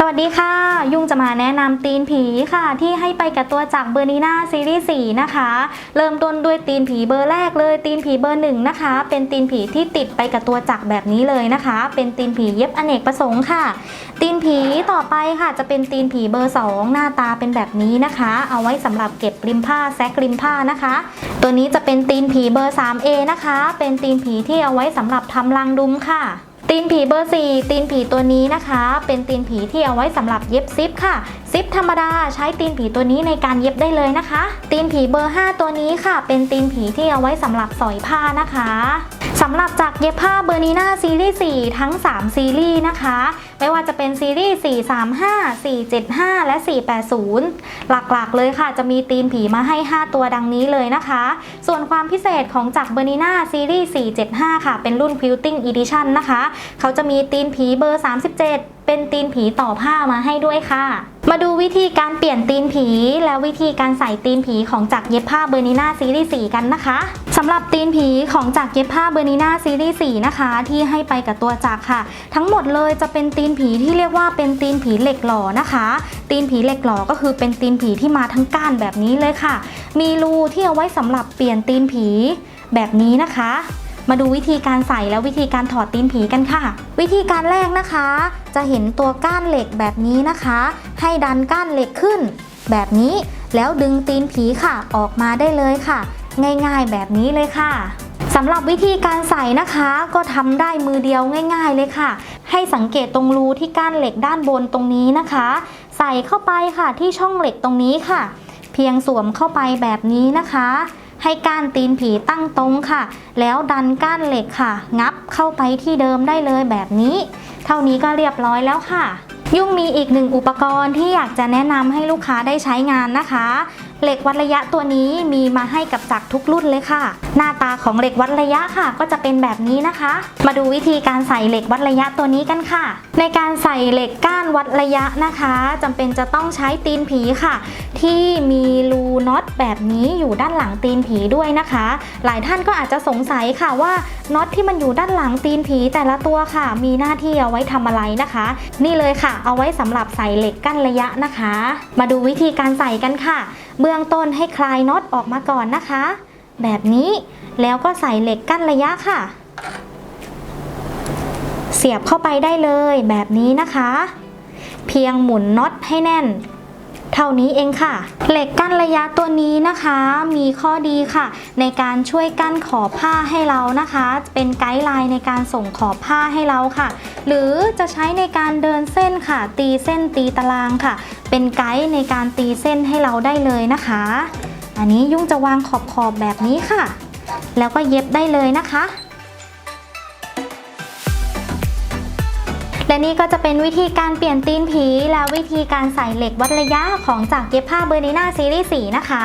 สวัสดีค่ะ ยุ่งจะมาแนะนำตีนผีค่ะ ที่ให้ไปกับตัวจากเบอร์นีนาซีรีส์4นะคะ เริ่มต้นด้วยตีนผีเบอร์แรกเลยตีนผีเบอร์หนึ่งนะคะ เป็นตีนผีที่ติดไปกับตัวจักแบบนี้เลยนะคะ เป็นตีนผีเย็บอเนกประสงค์ค่ะ ตีนผีต่อไปค่ะจะเป็นตีนผีเบอร์ 2 หน้าตาเป็นแบบนี้นะคะ เอาไว้สำหรับเก็บริมผ้าแซกริมผ้านะคะ ตัวนี้จะเป็นตีนผีเบอร์ 3A นะคะ เป็นตีนผีที่เอาไว้สำหรับทำรังดุมค่ะ ตีนผีเบอร์ 4 ตีนผีตัวนี้นะคะ เป็นตีนผีที่เอาไว้สำหรับเย็บซิปค่ะ ซิปธรรมดาใช้ตีนผีตัวนี้ในการเย็บได้เลยนะคะ ตีนผีเบอร์ 5 ตัวนี้ค่ะ เป็นตีนผีที่เอาไว้สำหรับสอยผ้านะคะ สำหรับจากเย็บผ้าเบอร์นีนาซีรีส์4ทั้ง 3 ซีรีส์นะคะ ไม่ว่าจะเป็นซีรีส์ 435 475 และ 480 หลักๆ เลยค่ะ จะมีตีนผีมาให้ 5 ตัวดังนี้เลยนะคะ ส่วนความพิเศษของจากเบอร์นีนาซีรีส์ 475 ค่ะ เป็นรุ่น Quilting Edition นะคะ เขาจะมีตีนผีเบอร์ 37เป็นตีนผีต่อผ้ามาให้ด้วยค่ะ มาดูวิธีการเปลี่ยนตีนผี และวิธีการใส่ตีนผีของจักเย็บผ้าเบอร์นีน่าซีรีส์4กันนะคะ สำหรับตีนผีของจักเย็บผ้าเบอร์นีนาซีรีส์4นะคะ ที่ให้ไปกับตัวจักรค่ะ ทั้งหมดเลยจะเป็นตีนผีที่เรียกว่าเป็นตีนผีเหล็กหล่อนะคะ ตีนผีเหล็กหล่อก็คือเป็นตีนผีที่มาทั้งก้านแบบนี้เลยค่ะ มีรูที่เอาไว้สำหรับเปลี่ยนตีนผีแบบนี้นะคะ มาดูวิธีการใส่และวิธีการถอดตีนผีกันค่ะ วิธีการแรกนะคะ จะเห็นตัวก้านเหล็กแบบนี้นะคะ ให้ดันก้านเหล็กขึ้น แบบนี้แล้วดึงตีนผีค่ะ ออกมาได้เลยค่ะ ง่ายๆแบบนี้เลยค่ะสำหรับวิธีการใส่นะคะก็ทำได้มือเดียวง่าย ๆ เลยค่ะ ให้สังเกตตรงรูที่ก้านเหล็กด้านบนตรงนี้นะคะ ใส่เข้าไปค่ะที่ช่องเหล็กตรงนี้ค่ะ เพียงสวมเข้าไปแบบนี้นะคะ ให้ก้านตีนผีตั้งตรงค่ะ แล้วดันก้านเหล็กค่ะ งับเข้าไปที่เดิมได้เลยแบบนี้ เท่านี้ก็เรียบร้อยแล้วค่ะ ยุ่งมีอีกหนึ่งอุปกรณ์ที่อยากจะแนะนำให้ลูกค้าได้ใช้งานนะคะ เหล็กวัดระยะตัวนี้มีมาให้กับจักรทุกรุ่นเลยค่ะ หน้าตาของเหล็กวัดระยะค่ะ ก็จะเป็นแบบนี้นะคะ มาดูวิธีการใส่เหล็กวัดระยะตัวนี้กันค่ะ ในการใส่เหล็กก้านวัดระยะนะคะจำเป็นจะต้องใช้ตีนผีค่ะ ที่มีรูน็อตแบบนี้อยู่ด้านหลังตีนผีด้วยนะคะ หลายท่านก็อาจจะสงสัยค่ะว่าน็อตที่มันอยู่ด้านหลังตีนผีแต่ละตัวค่ะ มีหน้าที่เอาไว้ทำอะไรนะคะ นี่เลยค่ะ เอาไว้สำหรับใส่เหล็กกั้นระยะนะคะ มาดูวิธีการใส่กันค่ะ เบื้องต้นให้คลายน็อตออกมาก่อนนะคะ แบบนี้แล้วก็ใส่เหล็กกั้นระยะค่ะ เสียบเข้าไปได้เลยแบบนี้นะคะ เพียงหมุนน็อตให้แน่น เท่านี้เองค่ะ เหล็กกั้นระยะตัวนี้นะคะ มีข้อดีค่ะ ในการช่วยกั้นขอบผ้าให้เรานะคะ เป็นไกด์ไลน์ในการส่งขอบผ้าให้เราค่ะ หรือจะใช้ในการเดินเส้นค่ะ ตีเส้นตีตารางค่ะ เป็นไกด์ในการตีเส้นให้เราได้เลยนะคะ อันนี้ยุ่งจะวางขอบขอบแบบนี้ค่ะ แล้วก็เย็บได้เลยนะคะ และนี่ก็จะเป็นวิธีการเปลี่ยนตีนผี และวิธีการใส่เหล็กวัดระยะของจากเย็บผ้าเบอร์นีน่าซีรีส์4นะคะ